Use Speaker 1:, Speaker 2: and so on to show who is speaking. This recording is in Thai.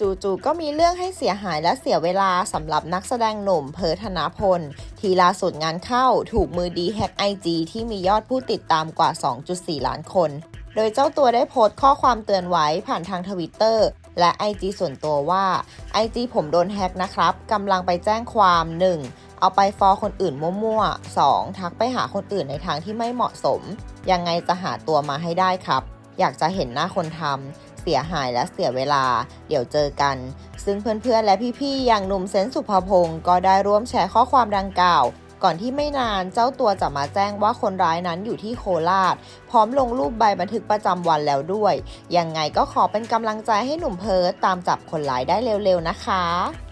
Speaker 1: จู่ๆก็มีเรื่องให้เสียหายและเสียเวลาสำหรับนักแสดงหนุ่มเพิร์ทธนาพล ทีล่าสุดงานเข้าถูกมือดีแฮกไอจีที่มียอดผู้ติดตามกว่า 2.4 ล้านคน โดยเจ้าตัวได้โพสต์ข้อความเตือนไว้ผ่านทางทวิตเตอร์และ IG ส่วนตัวว่า IG ผมโดนแฮกนะครับกำลังไปแจ้งความ 1. เอาไปฟอคนอื่นมั่วๆ 2. ทักไปหาคนอื่นในทางที่ไม่เหมาะสม ยังไงจะหาตัวมาให้ได้ครับ อยากจะเห็นหน้าคนทำ สียหายและเสียเวลา เดี๋ยวเจอกัน ซึ่งเพื่อนๆ และพี่ๆ อย่างหนุ่มเซนสุภพงศ์ก็ได้ร่วมแชร์ข้อความดังกล่าว ก่อนที่ไม่นานเจ้าตัวจะมาแจ้งว่าคนร้ายนั้นอยู่ที่โคราช พร้อมลงรูปใบบันทึกประจำวันแล้วด้วย ยังไงก็ขอเป็นกำลังใจให้หนุ่มเพิร์ตตามจับคนร้ายได้เร็วๆนะคะ